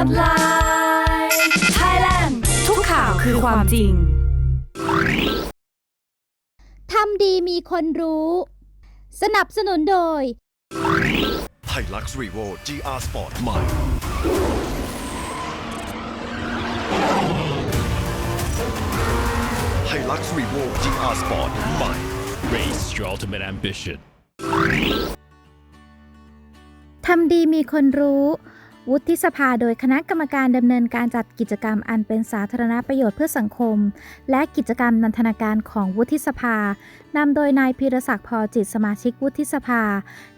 Hotline Thailand ทุกข่าวคือความจริง ทำดีมีคนรู้ สนับสนุนโดยไฮลักซ์รีโว GR Sport ใหม่ไฮลักซ์รีโว GR Sport ใหม่ Race your ultimate ambition. ทำดีมีคนรู้ วุฒิสภาโดยคณะกรรมการดำเนินการจัดกิจกรรมอันเป็นสาธารณประโยชน์เพื่อสังคม และกิจกรรมนันทนาการของวุฒิสภานำโดยนายพีรศักดิ์พอจิตสมาชิกวุฒิสภา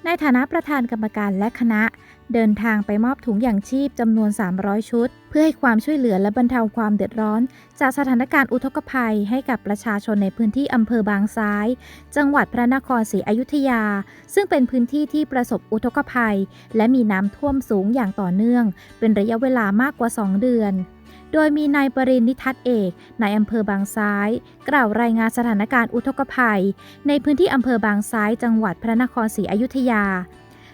ในฐานะประธานกรรมการและคณะ เดินทางไปมอบถุงอย่างชีพจำนวน 300 ชุด เพื่อให้ความช่วยเหลือและบรรเทาความเดือดร้อน จากสถานการณ์อุทกภัยให้กับประชาชนในพื้นที่อำเภอบางซ้าย จังหวัดพระนครศรีอยุธยา ซึ่งเป็นพื้นที่ที่ประสบอุทกภัย และมีน้ำท่วมสูงอย่างต่อเนื่อง เป็นระยะเวลามากกว่า 2 เดือน โดยมีนายปรินนิทัศน์เอกนายอำเภอบางซ้าย กล่าวรายงานสถานการณ์อุทกภัย ในพื้นที่อำเภอบางซ้ายจังหวัดพระนครศรีอยุธยา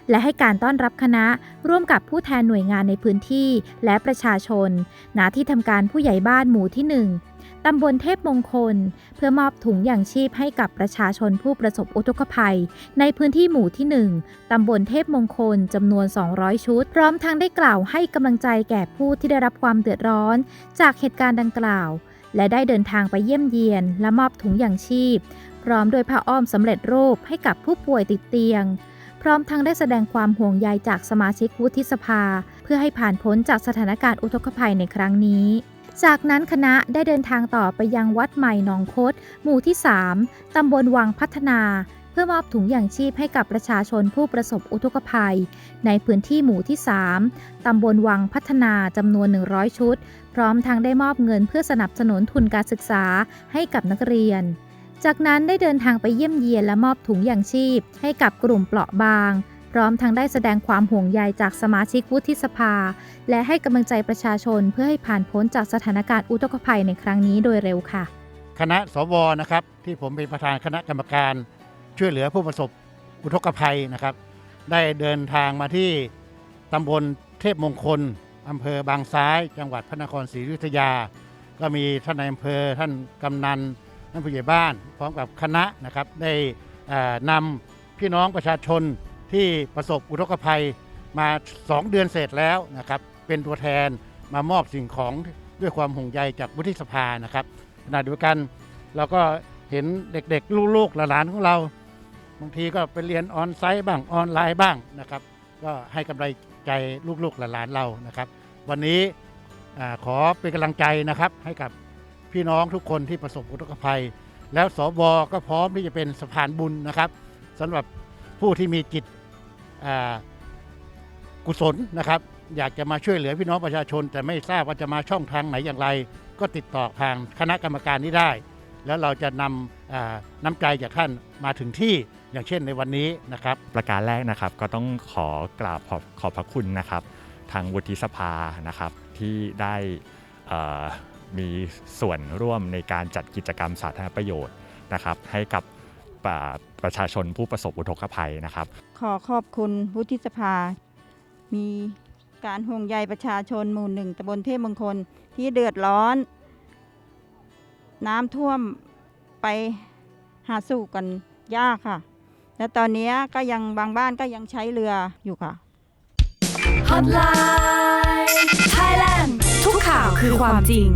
และให้การต้อนรับคณะร่วมกับผู้แทนหน่วยงานในพื้นที่และประชาชน ณ ที่ทำการผู้ใหญ่บ้านหมู่ที่ 1 ตำบลเทพมงคล เพื่อมอบถุงอย่างชีพให้กับประชาชนผู้ประสบอุทกภัย ในพื้นที่หมู่ที่ 1 ตำบลเทพมงคลจำนวน 200 ชุด พร้อมทั้งได้กล่าวให้กำลังใจแก่ผู้ที่ได้รับความเดือดร้อน จากเหตุการณ์ดังกล่าว และได้เดินทางไปเยี่ยมเยียน และมอบถุงอย่างชีพ พร้อมโดวยผ้าอ้อมสำเร็จรูปให้กับผู้ป่วยติดเตียง พร้อมทั้งได้แสดงความห่วงใยจากสมาชิกวุฒิสภา เพื่อให้ผ่านพ้นจากสถานการณ์อุทกภัยในครั้งนี้ จากนั้นคณะได้เดินทางต่อไปยังวัดใหม่หนองคดหมู่ที่ 3 ตำบลวังพัฒนา เพื่อมอบถุงอย่างชีพให้กับประชาชนผู้ประสบอุทกภัย ในพื้นที่หมู่ที่ 3 ตำบลวังพัฒนาจำนวน 100 ชุด พร้อมทั้งได้มอบเงินเพื่อสนับสนุนทุนการศึกษาให้กับนักเรียน จากนั้นได้เดินทางไปเยี่ยมเยียนและมอบถุงอย่างชีพ ให้กับกลุ่มเปราะบาง พร้อมทั้งได้แสดงความห่วงใยจากสมาชิกวุฒิสภา และให้กำลังใจประชาชนเพื่อให้ผ่านพ้นจากสถานการณ์อุทกภัยในครั้งนี้โดยเร็วค่ะ คณะสวนะครับ ที่ผมเป็นประธานคณะกรรมการ ช่วยเหลือผู้ประสบอุทกภัยนะครับ ได้เดินทางมาที่ตำบลเทพมงคลอำเภอบางซ้าย จังหวัดพระนครศรีอยุธยา ก็มีท่านนายอำเภอท่านกำนัน ท่านผู้ใหญ่บ้าน พร้อมกับคณะนะครับได้นำพี่น้องประชาชนที่ประสบอุทกภัยมา 2 เดือนเสร็จแล้วนะครับเป็นตัวแทนมามอบสิ่งของด้วยความห่วงใยจากวุฒิสภานะครับขณะเดียวกันเราก็เห็นเด็กๆ ลูกๆหลานของเรา บางทีก็ไปเรียนออนไซต์บ้างออนไลน์บ้างนะครับ ก็ให้กำลังใจลูกๆหลานเรานะครับ วันนี้อขอเป็นกำลังใจนะครับให้กับ พี่น้องทุกคนที่ประสบอุทกภัย แล้วสบก็พร้อมที่จะเป็นสะพานบุญนะครับสำหรับผู้ที่มีจิตกุศลนะครับ อยากจะมาช่วยเหลือพี่น้องประชาชน แต่ไม่ทราบว่าจะมาช่องทางไหนอย่างไร ก็ติดต่อทางคณะกรรมการนี้ได้ แล้วเราจะนำน้ำใจจากท่านมาถึงที่อย่างเช่นในวันนี้นะครับ ประการแรกนะครับก็ต้องขอกราบขอบขอบพระคุณนะครับ ทางวุฒิสภานะครับที่ได้อ่อ มีส่วนร่วมในการจัดกิจกรรมสาธารณประโยชน์นะครับ ให้กับประประชาชนผู้ประสบอุทกภัยนะครับ ขอขอบคุณวุฒิสภา มีการห่วงใยประชาชนหมู่หนึ่งตำบลเทพมงคลที่เดือดร้อน น้ำท่วมไปหาสู่กันยากค่ะ และตอนนี้ก็ยังบางบ้านก็ยังใช้เรืออยู่ค่ะ Hotline Thailand ทุกข่าวคือความจริง